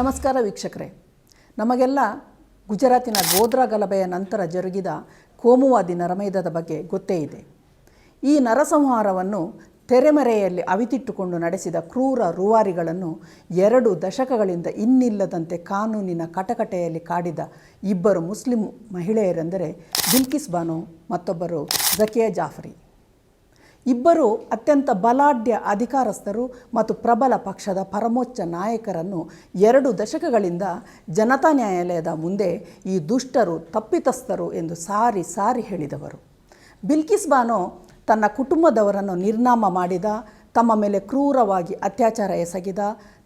ನಮಸ್ಕಾರ ವೀಕ್ಷಕರೇ. ನಮಗೆಲ್ಲ ಗುಜರಾತಿನ ಗೋಧ್ರಾ ಗಲಭೆಯ ನಂತರ ಜರುಗಿದ ಕೋಮುವಾದಿ ನರಮೇಧದ ಬಗ್ಗೆ ಗೊತ್ತೇ ಇದೆ. ಈ ನರಸಂಹಾರವನ್ನು ತೆರೆಮರೆಯಲ್ಲಿ ಅವಿತಿಟ್ಟುಕೊಂಡು ನಡೆಸಿದ ಕ್ರೂರ ರೂವಾರಿಗಳನ್ನು ಎರಡು ದಶಕಗಳಿಂದ ಇನ್ನಿಲ್ಲದಂತೆ ಕಾನೂನಿನ ಕಟಕಟೆಯಲ್ಲಿ ಕಾಡಿದ ಇಬ್ಬರು ಮುಸ್ಲಿಂ ಮಹಿಳೆಯರೆಂದರೆ ಬಿಲ್ಕಿಸ್ ಬಾನು ಮತ್ತೊಬ್ಬರು ಜಕಿಯಾ ಜಾಫರಿ. ಇಬ್ಬರು ಅತ್ಯಂತ ಬಲಾಢ್ಯ ಅಧಿಕಾರಸ್ಥರು ಮತ್ತು ಪ್ರಬಲ ಪಕ್ಷದ ಪರಮೋಚ್ಚ ನಾಯಕರನ್ನು ಎರಡು ದಶಕಗಳಿಂದ ಜನತಾ ನ್ಯಾಯಾಲಯದ ಮುಂದೆ ಈ ದುಷ್ಟರು, ತಪ್ಪಿತಸ್ಥರು ಎಂದು ಸಾರಿ ಸಾರಿ ಹೇಳಿದವರು. ಬಿಲ್ಕಿಸ್ ಬಾನೋ ತನ್ನ ಕುಟುಂಬದವರನ್ನು ನಿರ್ನಾಮ ಮಾಡಿದ, ತಮ್ಮ ಮೇಲೆ ಕ್ರೂರವಾಗಿ ಅತ್ಯಾಚಾರ ಎಸಗಿದ,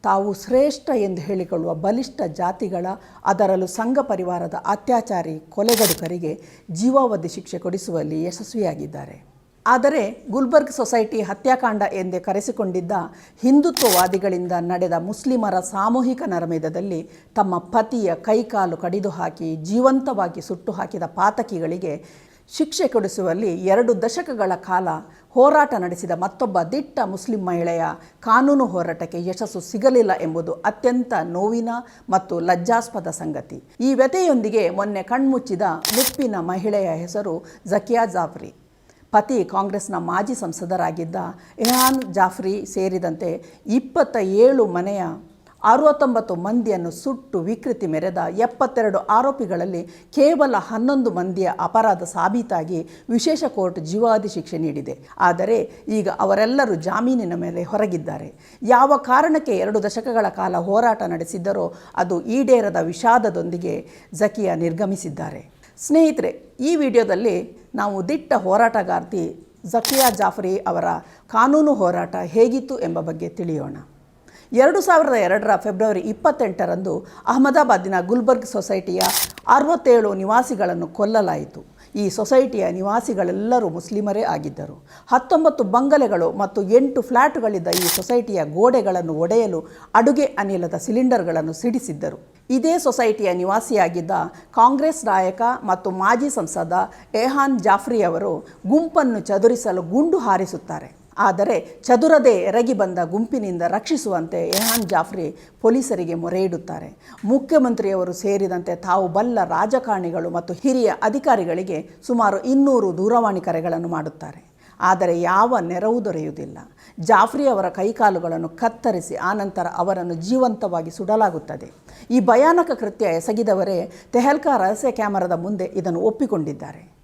ತಾವು ಶ್ರೇಷ್ಠ ಎಂದು ಹೇಳಿಕೊಳ್ಳುವ ಬಲಿಷ್ಠ ಜಾತಿಗಳ, ಅದರಲ್ಲೂ ಸಂಘ ಪರಿವಾರದ ಅತ್ಯಾಚಾರಿ ಕೊಲೆಗಡುಕರಿಗೆ ಜೀವಾವಧಿ ಶಿಕ್ಷೆ ಕೊಡಿಸುವಲ್ಲಿ ಯಶಸ್ವಿಯಾಗಿದ್ದಾರೆ. ಆದರೆ ಗುಲ್ಬರ್ಗ್ ಸೊಸೈಟಿ ಹತ್ಯಾಕಾಂಡ ಎಂದೇ ಕರೆಸಿಕೊಂಡಿದ್ದ ಹಿಂದುತ್ವವಾದಿಗಳಿಂದ ನಡೆದ ಮುಸ್ಲಿಮರ ಸಾಮೂಹಿಕ ನರಮೇಧದಲ್ಲಿ ತಮ್ಮ ಪತಿಯ ಕೈಕಾಲು ಕಡಿದು ಹಾಕಿ ಜೀವಂತವಾಗಿ ಸುಟ್ಟು ಹಾಕಿದ ಪಾತಕಿಗಳಿಗೆ ಶಿಕ್ಷೆ ಕೊಡಿಸುವಲ್ಲಿ ಎರಡು ದಶಕಗಳ ಕಾಲ ಹೋರಾಟ ನಡೆಸಿದ ಮತ್ತೊಬ್ಬ ದಿಟ್ಟ ಮುಸ್ಲಿಂ ಮಹಿಳೆಯ ಕಾನೂನು ಹೋರಾಟಕ್ಕೆ ಯಶಸ್ಸು ಸಿಗಲಿಲ್ಲ ಎಂಬುದು ಅತ್ಯಂತ ನೋವಿನ ಮತ್ತು ಲಜ್ಜಾಸ್ಪದ ಸಂಗತಿ. ಈ ವ್ಯಥೆಯೊಂದಿಗೆ ಮೊನ್ನೆ ಕಣ್ಮುಚ್ಚಿದ ಮುಪ್ಪಿನ ಮಹಿಳೆಯ ಹೆಸರು ಜಕಿಯಾ ಜಾಫ್ರಿ. ಪತಿ ಕಾಂಗ್ರೆಸ್ನ ಮಾಜಿ ಸಂಸದರಾಗಿದ್ದ ಎಹಾನ್ ಜಾಫ್ರಿ ಸೇರಿದಂತೆ ಇಪ್ಪತ್ತ ಏಳು ಮನೆಯ ಅರವತ್ತೊಂಬತ್ತು ಮಂದಿಯನ್ನು ಸುಟ್ಟು ವಿಕೃತಿ ಮೆರೆದ ಎಪ್ಪತ್ತೆರಡು ಆರೋಪಿಗಳಲ್ಲಿ ಕೇವಲ ಹನ್ನೊಂದು ಮಂದಿಯ ಅಪರಾಧ ಸಾಬೀತಾಗಿ ವಿಶೇಷ ಕೋರ್ಟ್ ಜೀವಾದಿ ಶಿಕ್ಷೆ ನೀಡಿದೆ. ಆದರೆ ಈಗ ಅವರೆಲ್ಲರೂ ಜಾಮೀನಿನ ಮೇಲೆ ಹೊರಗಿದ್ದಾರೆ. ಯಾವ ಕಾರಣಕ್ಕೆ ಎರಡು ದಶಕಗಳ ಕಾಲ ಹೋರಾಟ ನಡೆಸಿದ್ದರೋ ಅದು ಈಡೇರದ ವಿಷಾದದೊಂದಿಗೆ ಜಕಿಯಾ ನಿರ್ಗಮಿಸಿದ್ದಾರೆ. ಸ್ನೇಹಿತರೆ, ಈ ವಿಡಿಯೋದಲ್ಲಿ ನಾವು ದಿಟ್ಟ ಹೋರಾಟಗಾರ್ತಿ ಜಕಿಯಾ ಜಾಫರಿ ಅವರ ಕಾನೂನು ಹೋರಾಟ ಹೇಗಿತ್ತು ಎಂಬ ಬಗ್ಗೆ ತಿಳಿಯೋಣ. ಎರಡು ಸಾವಿರದ ಎರಡರ ಫೆಬ್ರವರಿ ಇಪ್ಪತ್ತೆಂಟರಂದು ಅಹಮದಾಬಾದಿನ ಗುಲ್ಬರ್ಗ್ ಸೊಸೈಟಿಯ ಅರವತ್ತೇಳು ನಿವಾಸಿಗಳನ್ನು ಕೊಲ್ಲಲಾಯಿತು. ಈ ಸೊಸೈಟಿಯ ನಿವಾಸಿಗಳೆಲ್ಲರೂ ಮುಸ್ಲಿಮರೇ ಆಗಿದ್ದರು. ಹತ್ತೊಂಬತ್ತು ಬಂಗಲೆಗಳು ಮತ್ತು ಎಂಟು ಫ್ಲ್ಯಾಟ್ಗಳಿದ್ದ ಈ ಸೊಸೈಟಿಯ ಗೋಡೆಗಳನ್ನು ಒಡೆಯಲು ಅಡುಗೆ ಅನಿಲದ ಸಿಲಿಂಡರ್ಗಳನ್ನು ಸಿಡಿಸಿದ್ದರು. ಇದೇ ಸೊಸೈಟಿಯ ನಿವಾಸಿಯಾಗಿದ್ದ ಕಾಂಗ್ರೆಸ್ ನಾಯಕ ಮತ್ತು ಮಾಜಿ ಸಂಸದ ಎಹಾನ್ ಜಾಫ್ರಿ ಅವರು ಗುಂಪನ್ನು ಚದುರಿಸಲು ಗುಂಡು ಹಾರಿಸುತ್ತಾರೆ. ಆದರೆ ಚದುರದೆ ಎರಗಿ ಬಂದ ಗುಂಪಿನಿಂದ ರಕ್ಷಿಸುವಂತೆ ಎಹಾನ್ ಜಾಫ್ರಿ ಪೊಲೀಸರಿಗೆ ಮೊರೆ ಇಡುತ್ತಾರೆ. ಮುಖ್ಯಮಂತ್ರಿಯವರು ಸೇರಿದಂತೆ ತಾವು ಬಲ್ಲ ರಾಜಕಾರಣಿಗಳು ಮತ್ತು ಹಿರಿಯ ಅಧಿಕಾರಿಗಳಿಗೆ ಸುಮಾರು ಇನ್ನೂರು ದೂರವಾಣಿ ಕರೆಗಳನ್ನು ಮಾಡುತ್ತಾರೆ. ಆದರೆ ಯಾವ ನೆರವು ದೊರೆಯುವುದಿಲ್ಲ. ಜಾಫ್ರಿ ಅವರ ಕೈಕಾಲುಗಳನ್ನು ಕತ್ತರಿಸಿ ಆನಂತರ ಅವರನ್ನು ಜೀವಂತವಾಗಿ ಸುಡಲಾಗುತ್ತದೆ. ಈ ಭಯಾನಕ ಕೃತ್ಯ ಎಸಗಿದವರೇ ತೆಹಲ್ಕಾ ರಹಸ್ಯ ಕ್ಯಾಮರಾದ ಮುಂದೆ ಇದನ್ನು ಒಪ್ಪಿಕೊಂಡಿದ್ದಾರೆ.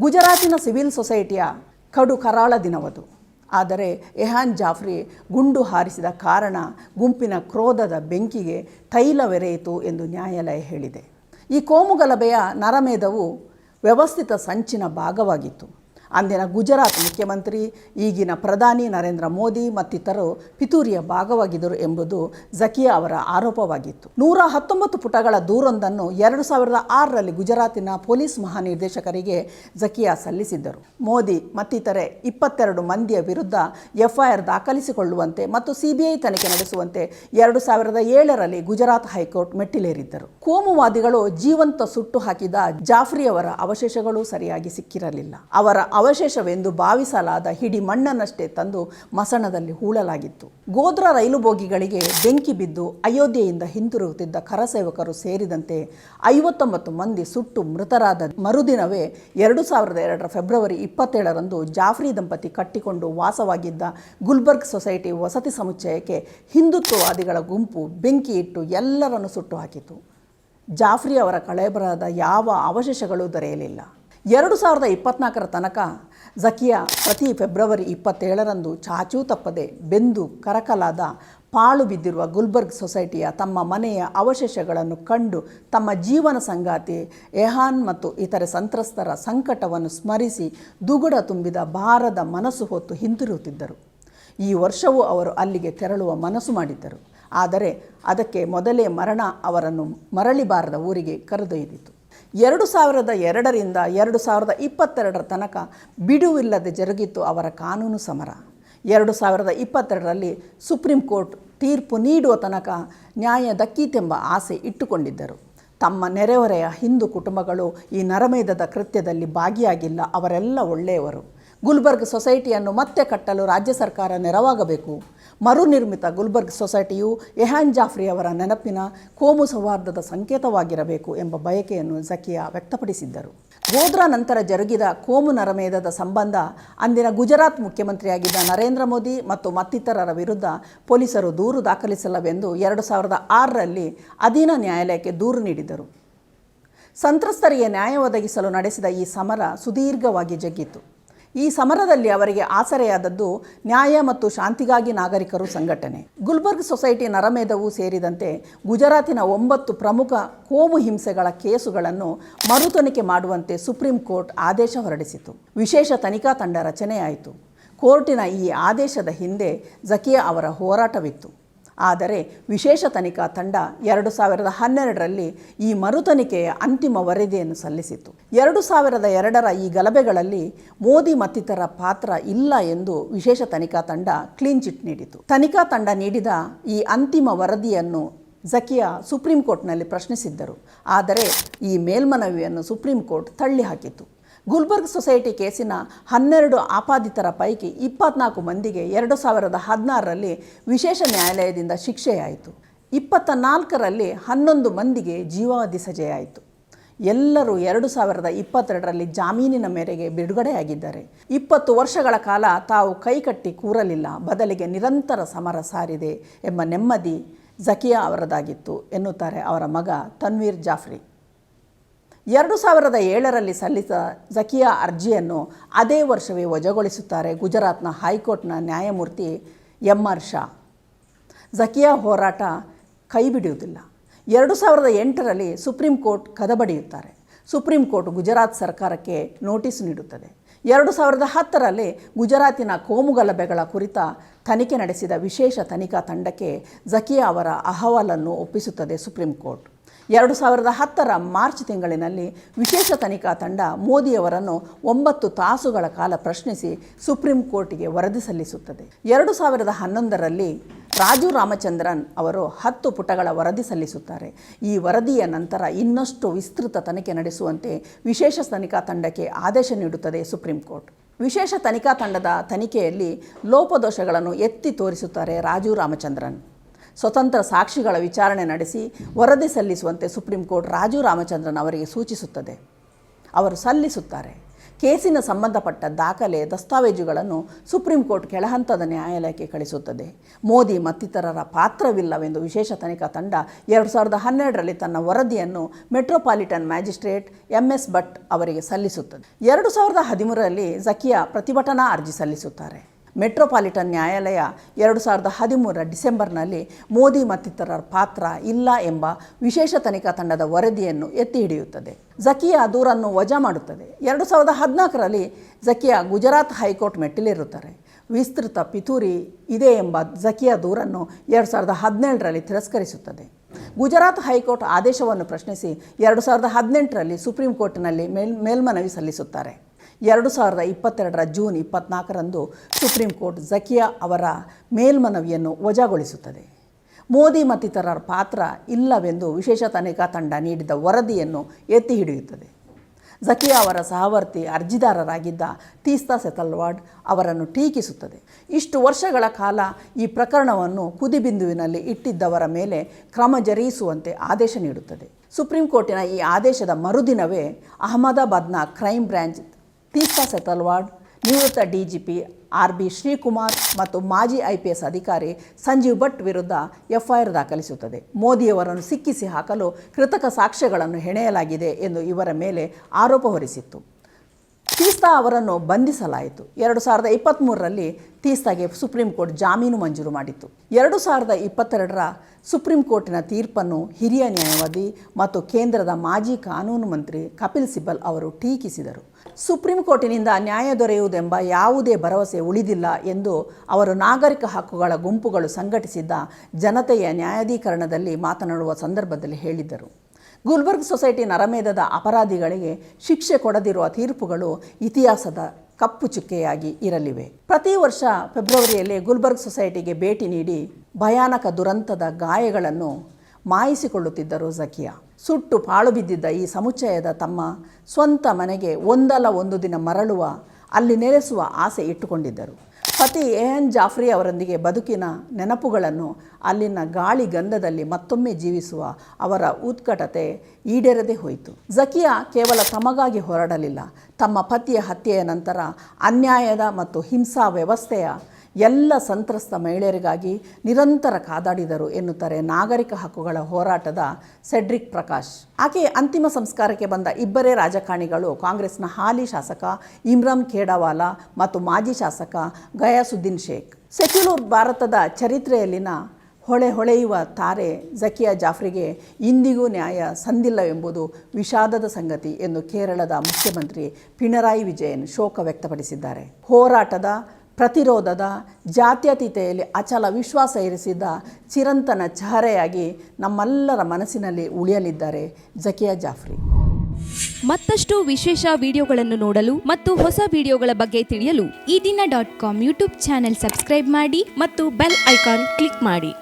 ಗುಜರಾತಿನ ಸಿವಿಲ್ ಸೊಸೈಟಿಯ ಕಡು ಕರಾಳ ದಿನವದು. ಆದರೆ ಎಹಾನ್ ಜಾಫ್ರಿ ಗುಂಡು ಹಾರಿಸಿದ ಕಾರಣ ಗುಂಪಿನ ಕ್ರೋಧದ ಬೆಂಕಿಗೆ ತೈಲವೆರೆಯಿತು ಎಂದು ನ್ಯಾಯಾಲಯ ಹೇಳಿದೆ. ಈ ಕೋಮುಗಲಭೆಯ ನರಮೇಧವು ವ್ಯವಸ್ಥಿತ ಸಂಚಿನ ಭಾಗವಾಗಿತ್ತು. ಅಂದಿನ ಗುಜರಾತ್ ಮುಖ್ಯಮಂತ್ರಿ, ಈಗಿನ ಪ್ರಧಾನಿ ನರೇಂದ್ರ ಮೋದಿ ಮತ್ತಿತರರು ಪಿತೂರಿಯ ಭಾಗವಾಗಿದ್ದರು ಎಂಬುದು ಜಕಿಯಾ ಅವರ ಆರೋಪವಾಗಿತ್ತು. ನೂರ ಹತ್ತೊಂಬತ್ತು ಪುಟಗಳ ದೂರೊಂದನ್ನು ಎರಡು ಸಾವಿರದ ಆರರಲ್ಲಿ ಗುಜರಾತಿನ ಪೊಲೀಸ್ ಮಹಾನಿರ್ದೇಶಕರಿಗೆ ಜಕಿಯಾ ಸಲ್ಲಿಸಿದ್ದರು. ಮೋದಿ ಮತ್ತಿತರೆ ಇಪ್ಪತ್ತೆರಡು ಮಂದಿಯ ವಿರುದ್ಧ ಎಫ್ಐಆರ್ ದಾಖಲಿಸಿಕೊಳ್ಳುವಂತೆ ಮತ್ತು ಸಿಬಿಐ ತನಿಖೆ ನಡೆಸುವಂತೆ ಎರಡು ಸಾವಿರದ ಏಳರಲ್ಲಿ ಗುಜರಾತ್ ಹೈಕೋರ್ಟ್ ಮೆಟ್ಟಿಲೇರಿದ್ದರು. ಕೋಮುವಾದಿಗಳು ಜೀವಂತ ಸುಟ್ಟು ಹಾಕಿದ ಜಾಫ್ರಿಯವರ ಅವಶೇಷಗಳು ಸರಿಯಾಗಿ ಸಿಕ್ಕಿರಲಿಲ್ಲ. ಅವರ ಅವಶೇಷವೆಂದು ಭಾವಿಸಲಾದ ಹಿಡಿ ಮಣ್ಣನ್ನಷ್ಟೇ ತಂದು ಮಸಣದಲ್ಲಿ ಹೂಳಲಾಗಿತ್ತು. ಗೋದ್ರ ರೈಲು ಬೋಗಿಗಳಿಗೆ ಬೆಂಕಿ ಬಿದ್ದು ಅಯೋಧ್ಯೆಯಿಂದ ಹಿಂತಿರುಗುತ್ತಿದ್ದ ಕರಸೇವಕರು ಸೇರಿದಂತೆ ಐವತ್ತೊಂಬತ್ತು ಮಂದಿ ಸುಟ್ಟು ಮೃತರಾದ ಮರುದಿನವೇ ಎರಡು ಸಾವಿರದ ಎರಡರ ಫೆಬ್ರವರಿ ಇಪ್ಪತ್ತೇಳರಂದು ಜಾಫ್ರಿ ದಂಪತಿ ಕಟ್ಟಿಕೊಂಡು ವಾಸವಾಗಿದ್ದ ಗುಲ್ಬರ್ಗ್ ಸೊಸೈಟಿ ವಸತಿ ಸಮುಚ್ಚಯಕ್ಕೆ ಹಿಂದುತ್ವವಾದಿಗಳ ಗುಂಪು ಬೆಂಕಿ ಇಟ್ಟು ಎಲ್ಲರನ್ನು ಸುಟ್ಟು ಹಾಕಿತು ಜಾಫ್ರಿ ಅವರ ಕಳೆಬರದ ಯಾವ ಅವಶೇಷಗಳು ದೊರೆಯಲಿಲ್ಲ. ಎರಡು ಸಾವಿರದ ಇಪ್ಪತ್ನಾಲ್ಕರ ತನಕ ಜಕಿಯಾ ಪ್ರತಿ ಫೆಬ್ರವರಿ ಇಪ್ಪತ್ತೇಳರಂದು ಚಾಚೂ ತಪ್ಪದೆ ಬೆಂದು ಕರಕಲಾದ ಪಾಳು ಬಿದ್ದಿರುವ ಗುಲ್ಬರ್ಗ್ ಸೊಸೈಟಿಯ ತಮ್ಮ ಮನೆಯ ಅವಶೇಷಗಳನ್ನು ಕಂಡು ತಮ್ಮ ಜೀವನ ಸಂಗಾತಿ ಎಹಾನ್ ಮತ್ತು ಇತರೆ ಸಂತ್ರಸ್ತರ ಸಂಕಟವನ್ನು ಸ್ಮರಿಸಿ ದುಗುಡ ತುಂಬಿದ ಭಾರದ ಮನಸ್ಸು ಹೊತ್ತು ಹಿಂತಿರುಗುತ್ತಿದ್ದರು. ಈ ವರ್ಷವೂ ಅವರು ಅಲ್ಲಿಗೆ ತೆರಳುವ ಮನಸ್ಸು ಮಾಡಿದ್ದರು. ಆದರೆ ಅದಕ್ಕೆ ಮೊದಲೇ ಮರಣ ಅವರನ್ನು ಮರಳಿ ಬಾರದ ಊರಿಗೆ ಕರೆದೊಯ್ದಿತು ಎರಡು ಸಾವಿರದ ಎರಡರಿಂದ ಎರಡು ಸಾವಿರದ ಇಪ್ಪತ್ತೆರಡರ ತನಕ ಬಿಡುವಿಲ್ಲದೆ ಜರುಗಿತು ಅವರ ಕಾನೂನು ಸಮರ. ಎರಡು ಸಾವಿರದ ಇಪ್ಪತ್ತೆರಡರಲ್ಲಿ ಸುಪ್ರೀಂ ಕೋರ್ಟ್ ತೀರ್ಪು ನೀಡುವ ತನಕ ನ್ಯಾಯ ದಕ್ಕೀತೆಂಬ ಆಸೆ ಇಟ್ಟುಕೊಂಡಿದ್ದರು. ತಮ್ಮ ನೆರೆಹೊರೆಯ ಹಿಂದೂ ಕುಟುಂಬಗಳು ಈ ನರಮೇಧದ ಕೃತ್ಯದಲ್ಲಿ ಭಾಗಿಯಾಗಿಲ್ಲ, ಅವರೆಲ್ಲ ಒಳ್ಳೆಯವರು. ಗುಲ್ಬರ್ಗ್ ಸೊಸೈಟಿಯನ್ನು ಮತ್ತೆ ಕಟ್ಟಲು ರಾಜ್ಯ ಸರ್ಕಾರ ನೆರವಾಗಬೇಕು. ಮರುನಿರ್ಮಿತ ಗುಲ್ಬರ್ಗ್ ಸೊಸೈಟಿಯು ಎಹಾನ್ ಜಾಫ್ರಿ ಅವರ ನೆನಪಿನ ಕೋಮು ಸೌಹಾರ್ದದ ಸಂಕೇತವಾಗಿರಬೇಕು ಎಂಬ ಬಯಕೆಯನ್ನು ಝಕಿಯಾ ವ್ಯಕ್ತಪಡಿಸಿದ್ದರು. ಗೋಧ್ರಾ ನಂತರ ಜರುಗಿದ ಕೋಮು ನರಮೇಧದ ಸಂಬಂಧ ಅಂದಿನ ಗುಜರಾತ್ ಮುಖ್ಯಮಂತ್ರಿಯಾಗಿದ್ದ ನರೇಂದ್ರ ಮೋದಿ ಮತ್ತು ಮತ್ತಿತರರ ವಿರುದ್ಧ ಪೊಲೀಸರು ದೂರು ದಾಖಲಿಸಲ್ಲವೆಂದು ಎರಡು ಸಾವಿರದ ಆರರಲ್ಲಿ ಅಧೀನ ನ್ಯಾಯಾಲಯಕ್ಕೆ ದೂರು ನೀಡಿದರು ಸಂತ್ರಸ್ತರಿಗೆ ನ್ಯಾಯ ಒದಗಿಸಲು ನಡೆಸಿದ ಈ ಸಮರ ಸುದೀರ್ಘವಾಗಿ ಜಗ್ಗಿತು ಈ ಸಮರದಲ್ಲಿ ಅವರಿಗೆ ಆಸರೆಯಾದದ್ದು ನ್ಯಾಯ ಮತ್ತು ಶಾಂತಿಗಾಗಿ ನಾಗರಿಕರು ಸಂಘಟನೆ. ಗುಲ್ಬರ್ಗ್ ಸೊಸೈಟಿ ನರಮೇಧವು ಸೇರಿದಂತೆ ಗುಜರಾತಿನ ಒಂಬತ್ತು ಪ್ರಮುಖ ಕೋಮು ಹಿಂಸೆಗಳ ಕೇಸುಗಳನ್ನು ಮರುತನಿಕೆ ಮಾಡುವಂತೆ ಸುಪ್ರೀಂ ಕೋರ್ಟ್ ಆದೇಶ ಹೊರಡಿಸಿತು. ವಿಶೇಷ ತನಿಖಾ ತಂಡ ರಚನೆಯಾಯಿತು. ಕೋರ್ಟಿನ ಈ ಆದೇಶದ ಹಿಂದೆ ಜಕಿಯಾ ಅವರ ಹೋರಾಟವಿತ್ತು. ಆದರೆ ವಿಶೇಷ ತನಿಖಾ ತಂಡ ಎರಡು ಸಾವಿರದ ಹನ್ನೆರಡರಲ್ಲಿ ಈ ಮರುತನಿಖೆಯ ಅಂತಿಮ ವರದಿಯನ್ನು ಸಲ್ಲಿಸಿತು ಎರಡು ಸಾವಿರದ ಎರಡರ ಈ ಗಲಭೆಗಳಲ್ಲಿ ಮೋದಿ ಮತ್ತಿತರ ಪಾತ್ರ ಇಲ್ಲ ಎಂದು ವಿಶೇಷ ತನಿಖಾ ತಂಡ ಕ್ಲೀನ್ ಚಿಟ್ ನೀಡಿತು ತನಿಖಾ ತಂಡ ನೀಡಿದ ಈ ಅಂತಿಮ ವರದಿಯನ್ನು ಜಕಿಯಾ ಸುಪ್ರೀಂ ಕೋರ್ಟ್ನಲ್ಲಿ ಪ್ರಶ್ನಿಸಿದ್ದರು. ಆದರೆ ಈ ಮೇಲ್ಮನವಿಯನ್ನು ಸುಪ್ರೀಂ ಕೋರ್ಟ್ ತಳ್ಳಿ ಹಾಕಿತು ಗುಲ್ಬರ್ಗ್ ಸೊಸೈಟಿ ಕೇಸಿನ ಹನ್ನೆರಡು ಆಪಾದಿತರ ಪೈಕಿ ಇಪ್ಪತ್ನಾಲ್ಕು ಮಂದಿಗೆ ಎರಡು ಸಾವಿರದ ಹದಿನಾರರಲ್ಲಿ ವಿಶೇಷ ನ್ಯಾಯಾಲಯದಿಂದ ಶಿಕ್ಷೆಯಾಯಿತು. ಇಪ್ಪತ್ತ ನಾಲ್ಕರಲ್ಲಿ ಹನ್ನೊಂದು ಮಂದಿಗೆ ಜೀವಾವಧಿ ಸಜೆಯಾಯಿತು. ಎಲ್ಲರೂ ಎರಡು ಸಾವಿರದ ಇಪ್ಪತ್ತೆರಡರಲ್ಲಿ ಜಾಮೀನಿನ ಮೇರೆಗೆ ಬಿಡುಗಡೆಯಾಗಿದ್ದಾರೆ. ಇಪ್ಪತ್ತು ವರ್ಷಗಳ ಕಾಲ ತಾವು ಕೈಕಟ್ಟಿ ಕೂರಲಿಲ್ಲ, ಬದಲಿಗೆ ನಿರಂತರ ಸಮರ ಸಾರಿದೆ ಎಂಬ ನೆಮ್ಮದಿ ಜಕಿಯಾ ಅವರದಾಗಿತ್ತು ಎನ್ನುತ್ತಾರೆ ಅವರ ಮಗ ತನ್ವೀರ್ ಜಾಫ್ರಿ. ಎರಡು ಸಾವಿರದ ಏಳರಲ್ಲಿ ಸಲ್ಲಿಸಿದ ಜಕಿಯಾ ಅರ್ಜಿಯನ್ನು ಅದೇ ವರ್ಷವೇ ವಜಾಗೊಳಿಸುತ್ತಾರೆ ಗುಜರಾತ್ನ ಹೈಕೋರ್ಟ್ನ ನ್ಯಾಯಮೂರ್ತಿ ಎಂ ಆರ್ ಶಾ. ಜಕಿಯಾ ಹೋರಾಟ ಕೈಬಿಡುವುದಿಲ್ಲ. ಎರಡು ಸಾವಿರದ ಎಂಟರಲ್ಲಿ ಸುಪ್ರೀಂ ಕೋರ್ಟ್ ಕದಬಡಿಯುತ್ತಾರೆ. ಸುಪ್ರೀಂ ಕೋರ್ಟ್ ಗುಜರಾತ್ ಸರ್ಕಾರಕ್ಕೆ ನೋಟಿಸ್ ನೀಡುತ್ತದೆ. ಎರಡು ಸಾವಿರದ ಹತ್ತರಲ್ಲಿ ಗುಜರಾತಿನ ಕೋಮುಗಲಭೆಗಳ ಕುರಿತ ತನಿಖೆ ನಡೆಸಿದ ವಿಶೇಷ ತನಿಖಾ ತಂಡಕ್ಕೆ ಜಕಿಯಾ ಅವರ ಅಹವಾಲನ್ನು ಒಪ್ಪಿಸುತ್ತದೆ ಸುಪ್ರೀಂ ಕೋರ್ಟ್. ಎರಡು ಸಾವಿರದ ಹತ್ತರ ಮಾರ್ಚ್ ತಿಂಗಳಿನಲ್ಲಿ ವಿಶೇಷ ತನಿಖಾ ತಂಡ ಮೋದಿಯವರನ್ನು ಒಂಬತ್ತು ತಾಸುಗಳ ಕಾಲ ಪ್ರಶ್ನಿಸಿ ಸುಪ್ರೀಂ ಕೋರ್ಟಿಗೆ ವರದಿ ಸಲ್ಲಿಸುತ್ತದೆ. ಎರಡು ಸಾವಿರದ ಹನ್ನೊಂದರಲ್ಲಿ ರಾಜು ರಾಮಚಂದ್ರನ್ ಅವರು ಹತ್ತು ಪುಟಗಳ ವರದಿ ಸಲ್ಲಿಸುತ್ತಾರೆ. ಈ ವರದಿಯ ನಂತರ ಇನ್ನಷ್ಟು ವಿಸ್ತೃತ ತನಿಖೆ ನಡೆಸುವಂತೆ ವಿಶೇಷ ತನಿಖಾ ತಂಡಕ್ಕೆ ಆದೇಶ ನೀಡುತ್ತದೆ ಸುಪ್ರೀಂ ಕೋರ್ಟ್. ವಿಶೇಷ ತನಿಖಾ ತಂಡದ ತನಿಖೆಯಲ್ಲಿ ಲೋಪದೋಷಗಳನ್ನು ಎತ್ತಿ ತೋರಿಸುತ್ತಾರೆ ರಾಜು ರಾಮಚಂದ್ರನ್. ಸ್ವತಂತ್ರ ಸಾಕ್ಷಿಗಳ ವಿಚಾರಣೆ ನಡೆಸಿ ವರದಿ ಸಲ್ಲಿಸುವಂತೆ ಸುಪ್ರೀಂ ಕೋರ್ಟ್ ರಾಜು ರಾಮಚಂದ್ರನ್ ಅವರಿಗೆ ಸೂಚಿಸುತ್ತದೆ. ಅವರು ಸಲ್ಲಿಸುತ್ತಾರೆ. ಕೇಸಿನ ಸಂಬಂಧಪಟ್ಟ ದಾಖಲೆ, ದಸ್ತಾವೇಜುಗಳನ್ನು ಸುಪ್ರೀಂ ಕೋರ್ಟ್ ಕೆಳಹಂತದ ನ್ಯಾಯಾಲಯಕ್ಕೆ ಕಳಿಸುತ್ತದೆ. ಮೋದಿ ಮತ್ತಿತರರ ಪಾತ್ರವಿಲ್ಲವೆಂದು ವಿಶೇಷ ತನಿಖಾ ತಂಡ ಎರಡು ಸಾವಿರದ ಹನ್ನೆರಡರಲ್ಲಿ ತನ್ನ ವರದಿಯನ್ನು metropolitan magistrate M S Bhat ಅವರಿಗೆ ಸಲ್ಲಿಸುತ್ತದೆ. ಎರಡು ಸಾವಿರದ ಹದಿಮೂರರಲ್ಲಿ ಜಕಿಯಾ ಪ್ರತಿಭಟನಾ ಅರ್ಜಿ ಸಲ್ಲಿಸುತ್ತಾರೆ. ಮೆಟ್ರೋಪಾಲಿಟನ್ ನ್ಯಾಯಾಲಯ ಎರಡು ಸಾವಿರದ ಹದಿಮೂರರ ಡಿಸೆಂಬರ್ನಲ್ಲಿ ಮೋದಿ ಮತ್ತಿತರರ ಪಾತ್ರ ಇಲ್ಲ ಎಂಬ ವಿಶೇಷ ತನಿಖಾ ತಂಡದ ವರದಿಯನ್ನು ಎತ್ತಿ ಹಿಡಿಯುತ್ತದೆ. ಜಕಿಯಾ ದೂರನ್ನು ವಜಾ ಮಾಡುತ್ತದೆ. ಎರಡು ಸಾವಿರದ ಹದಿನಾಲ್ಕರಲ್ಲಿ ಜಕಿಯಾ ಗುಜರಾತ್ ಹೈಕೋರ್ಟ್ ಮೆಟ್ಟಿಲಿರುತ್ತಾರೆ. ವಿಸ್ತೃತ ಪಿತೂರಿ ಇದೆ ಎಂಬ ಜಕಿಯಾ ದೂರನ್ನು ಎರಡು ಸಾವಿರದ ಹದಿನೇಳರಲ್ಲಿ ತಿರಸ್ಕರಿಸುತ್ತದೆ. ಗುಜರಾತ್ ಹೈಕೋರ್ಟ್ ಆದೇಶವನ್ನು ಪ್ರಶ್ನಿಸಿ ಎರಡು ಸಾವಿರದ ಹದಿನೆಂಟರಲ್ಲಿ ಸುಪ್ರೀಂ ಕೋರ್ಟ್ನಲ್ಲಿ ಮೇಲ್, ಮೇಲ್ಮನವಿ ಸಲ್ಲಿಸುತ್ತಾರೆ. ಎರಡು ಸಾವಿರದ ಇಪ್ಪತ್ತೆರಡರ ಜೂನ್ ಇಪ್ಪತ್ನಾಲ್ಕರಂದು ಸುಪ್ರೀಂ ಕೋರ್ಟ್ ಜಕಿಯಾ ಅವರ ಮೇಲ್ಮನವಿಯನ್ನು ವಜಾಗೊಳಿಸುತ್ತದೆ. ಮೋದಿ ಮತ್ತಿತರರ ಪಾತ್ರ ಇಲ್ಲವೆಂದು ವಿಶೇಷ ತನಿಖಾ ತಂಡ ನೀಡಿದ ವರದಿಯನ್ನು ಎತ್ತಿ ಹಿಡಿಯುತ್ತದೆ. ಜಕಿಯಾ ಅವರ ಸಹವರ್ತಿ ಅರ್ಜಿದಾರರಾಗಿದ್ದ ತೀಸ್ತಾ ಸೆತಲ್ವಾಡ್ ಅವರನ್ನು ಟೀಕಿಸುತ್ತದೆ. ಇಷ್ಟು ವರ್ಷಗಳ ಕಾಲ ಈ ಪ್ರಕರಣವನ್ನು ಕುದಿಬಿಂದುವಿನಲ್ಲಿ ಇಟ್ಟಿದ್ದವರ ಮೇಲೆ ಕ್ರಮ ಜರುಗಿಸುವಂತೆ ಆದೇಶ ನೀಡುತ್ತದೆ. ಸುಪ್ರೀಂ ಕೋರ್ಟಿನ ಈ ಆದೇಶದ ಮರುದಿನವೇ ಅಹಮದಾಬಾದ್ನ ಕ್ರೈಮ್ ಬ್ರ್ಯಾಂಚ್ ತೀಸ್ತಾ ಸೆತಲ್ವಾಡ್, ನಿವೃತ್ತ ಡಿಜಿಪಿ ಆರ್ ಬಿ ಶ್ರೀಕುಮಾರ್ ಮತ್ತು ಮಾಜಿ ಐ ಪಿ ಎಸ್ ಅಧಿಕಾರಿ ಸಂಜೀವ್ ಭಟ್ ವಿರುದ್ಧ ಎಫ್ಐಆರ್ ದಾಖಲಿಸುತ್ತದೆ. ಮೋದಿಯವರನ್ನು ಸಿಕ್ಕಿಸಿ ಹಾಕಲು ಕೃತಕ ಸಾಕ್ಷ್ಯಗಳನ್ನು ಹೆಣೆಯಲಾಗಿದೆ ಎಂದು ಇವರ ಮೇಲೆ ಆರೋಪ ಹೊರಿಸಿತ್ತು. ತೀಸ್ತಾ ಅವರನ್ನು ಬಂಧಿಸಲಾಯಿತು. ಎರಡು ಸಾವಿರದ ಇಪ್ಪತ್ತ್ಮೂರರಲ್ಲಿ ತೀಸ್ತಾಗೆ ಸುಪ್ರೀಂ ಕೋರ್ಟ್ ಜಾಮೀನು ಮಂಜೂರು ಮಾಡಿತ್ತು. ಎರಡು ಸಾವಿರದ ಇಪ್ಪತ್ತೆರಡರ ಸುಪ್ರೀಂ ಕೋರ್ಟಿನ ತೀರ್ಪನ್ನು ಹಿರಿಯ ನ್ಯಾಯವಾದಿ ಮತ್ತು ಕೇಂದ್ರದ ಮಾಜಿ ಕಾನೂನು ಮಂತ್ರಿ ಕಪಿಲ್ ಸಿಬಲ್ ಅವರು ಟೀಕಿಸಿದರು. ಸುಪ್ರೀಂ ಕೋರ್ಟಿನಿಂದ ನ್ಯಾಯ ದೊರೆಯುವುದೆಂಬ ಯಾವುದೇ ಭರವಸೆ ಉಳಿದಿಲ್ಲ ಎಂದು ಅವರು ನಾಗರಿಕ ಹಕ್ಕುಗಳ ಗುಂಪುಗಳು ಸಂಘಟಿಸಿದ್ದ ಜನತೆಯ ನ್ಯಾಯಾಧೀಕರಣದಲ್ಲಿ ಮಾತನಾಡುವ ಸಂದರ್ಭದಲ್ಲಿ ಹೇಳಿದ್ದರು. ಗುಲ್ಬರ್ಗ್ ಸೊಸೈಟಿ ನರಮೇಧದ ಅಪರಾಧಿಗಳಿಗೆ ಶಿಕ್ಷೆ ಕೊಡದಿರುವ ತೀರ್ಪುಗಳು ಇತಿಹಾಸದ ಕಪ್ಪು ಚುಕ್ಕೆಯಾಗಿ ಇರಲಿವೆ. ಪ್ರತಿ ವರ್ಷ ಫೆಬ್ರವರಿಯಲ್ಲಿ ಗುಲ್ಬರ್ಗ್ ಸೊಸೈಟಿಗೆ ಭೇಟಿ ನೀಡಿ ಭಯಾನಕ ದುರಂತದ ಗಾಯಗಳನ್ನು ಮಾಯಿಸಿಕೊಳ್ಳುತ್ತಿದ್ದರು ಝಕಿಯಾ ಸುಟ್ಟು ಪಾಳು ಬಿದ್ದಿದ್ದ ಈ ಸಮುಚ್ಚಯದ ತಮ್ಮ ಸ್ವಂತ ಮನೆಗೆ ಒಂದಲ್ಲ ಒಂದು ದಿನ ಮರಳುವ, ಅಲ್ಲಿ ನೆಲೆಸುವ ಆಸೆ ಇಟ್ಟುಕೊಂಡಿದ್ದರು. ಪತಿ ಎಹನ್ ಜಾಫ್ರಿ ಅವರೊಂದಿಗೆ ಬದುಕಿನ ನೆನಪುಗಳನ್ನು ಅಲ್ಲಿನ ಗಾಳಿ ಗಂಧದಲ್ಲಿ ಮತ್ತೊಮ್ಮೆ ಜೀವಿಸುವ ಅವರ ಉತ್ಕಟತೆ ಈಡೇರದೆ ಹೋಯಿತು. ಜಕಿಯಾ ಕೇವಲ ತಮಗಾಗಿ ಹೊರಡಲಿಲ್ಲ. ತಮ್ಮ ಪತಿಯ ಹತ್ಯೆಯ ನಂತರ ಅನ್ಯಾಯದ ಮತ್ತು ಹಿಂಸಾ ವ್ಯವಸ್ಥೆಯ ಎಲ್ಲ ಸಂತ್ರಸ್ತ ಮಹಿಳೆಯರಿಗಾಗಿ ನಿರಂತರ ಕಾದಾಡಿದರು ಎನ್ನುತ್ತಾರೆ ನಾಗರಿಕ ಹಕ್ಕುಗಳ ಹೋರಾಟದ ಸೆಡ್ರಿಕ್ ಪ್ರಕಾಶ್. ಆಕೆಯ ಅಂತಿಮ ಸಂಸ್ಕಾರಕ್ಕೆ ಬಂದ ಇಬ್ಬರೇ ರಾಜಕಾರಣಿಗಳು ಕಾಂಗ್ರೆಸ್ನ ಹಾಲಿ ಶಾಸಕ ಇಮ್ರಾನ್ ಖೇಡಾವಾಲಾ ಮತ್ತು ಮಾಜಿ ಶಾಸಕ ಗಯಾಸುದ್ದೀನ್ ಶೇಖ್. ಸೆಕ್ಯುಲರ್ ಭಾರತದ ಚರಿತ್ರೆಯಲ್ಲಿನ ಹೊಳೆ ಹೊಳೆಯುವ ತಾರೆ ಜಕಿಯಾ ಜಾಫ್ರಿಗೆ ಇಂದಿಗೂ ನ್ಯಾಯ ಸಂದಿಲ್ಲವೆಂಬುದು ವಿಷಾದದ ಸಂಗತಿ ಎಂದು ಕೇರಳದ ಮುಖ್ಯಮಂತ್ರಿ ಪಿಣರಾಯಿ ವಿಜಯನ್ ಶೋಕ ವ್ಯಕ್ತಪಡಿಸಿದ್ದಾರೆ. ಹೋರಾಟದ ಪ್ರತಿರೋಧದ ಜಾತ್ಯತೀತೆಯಲ್ಲಿ ಅಚಲ ವಿಶ್ವಾಸ ಇರಿಸಿದ ಚಿರಂತನ ಚಹರೆಯಾಗಿ ನಮ್ಮೆಲ್ಲರ ಮನಸ್ಸಿನಲ್ಲಿ ಉಳಿಯಲಿದ್ದಾರೆ ಜಕಿಯಾ ಜಾಫ್ರಿ. ಮತ್ತಷ್ಟು ವಿಶೇಷ ವಿಡಿಯೋಗಳನ್ನು ನೋಡಲು ಮತ್ತು ಹೊಸ ವಿಡಿಯೋಗಳ ಬಗ್ಗೆ ತಿಳಿಯಲು ಈ ದಿನ dot com YouTube channel subscribe ಮಾಡಿ ಮತ್ತು ಬೆಲ್ ಐಕಾನ್ ಕ್ಲಿಕ್ ಮಾಡಿ.